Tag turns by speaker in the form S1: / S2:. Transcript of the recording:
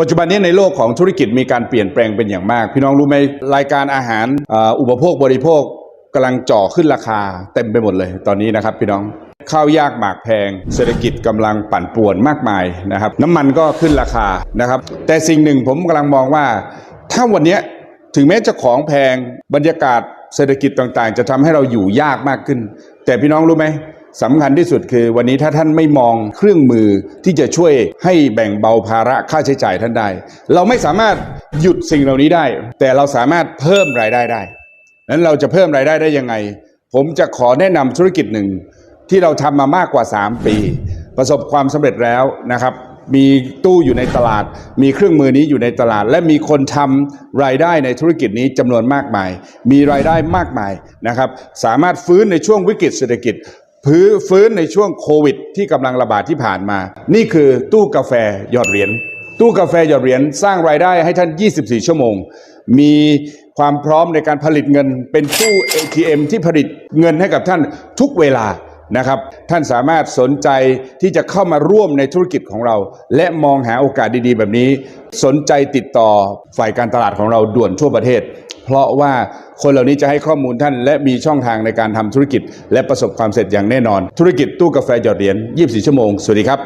S1: ปัจจุบันนี้ในโลกของธุรกิจมีการเปลี่ยนแปลงเป็นอย่างมาก พี่น้องรู้ไหมรายการอาหารอุปโภคบริโภคกำลังจ่อขึ้นราคาเต็มไปหมดเลยตอนนี้นะครับ พี่น้องข้าวยากหมากแพง เศรษฐกิจกำลังปั่นป่วนมากมายนะครับ น้ำมันก็ขึ้นราคานะครับ แต่สิ่งหนึ่งผมกำลังมองว่า ถ้าวันนี้ถึงแม้จะของแพงบรรยากาศเศรษฐกิจต่างๆ จะทำให้เราอยู่ยากมากขึ้น แต่พี่น้องรู้ไหม สำคัญที่สุดคือวันนี้ถ้าท่านไม่มองเครื่องมือที่จะช่วยให้แบ่งเบาภาระค่าใช้จ่ายท่านได้ เราไม่สามารถหยุดสิ่งเหล่านี้ได้ แต่เราสามารถเพิ่มรายได้ได้นั้นเราจะเพิ่มรายได้ได้ยังไง ผมจะขอแนะนำธุรกิจหนึ่ง ที่เราทำมามากกว่า 3 ปี ประสบความสำเร็จแล้วนะครับมีตู้อยู่ในตลาด มีเครื่องมือนี้อยู่ในตลาด และมีคนทำรายได้ในธุรกิจนี้จำนวนมากมาย มีรายได้มากมายนะครับ สามารถฟื้นในช่วงวิกฤตเศรษฐกิจ พื้ฟื้นในช่วงโควิด ที่กำลังระบาดที่ผ่านมา นี่คือตู้กาแฟหยอดเหรียญตู้กาแฟหยอดเหรียญสร้างรายได้ให้ท่าน 24 ชั่วโมง มีความพร้อมในการผลิตเงิน เป็นตู้ ATM ที่ผลิตเงินให้กับท่านทุกเวลา นะครับ ท่านสามารถสนใจที่จะเข้ามาร่วมในธุรกิจของเรา และมองหาโอกาสดีๆ แบบนี้ สนใจติดต่อฝ่ายการตลาดของเราด่วนทั่วประเทศ เพราะว่าคนเหล่านี้จะให้ข้อมูลท่านและมีช่องทางในการทำธุรกิจ และประสบความสำเร็จอย่างแน่นอน ธุรกิจตู้กาแฟหยอดเหรียญ24 ชั่วโมง สวัสดีครับ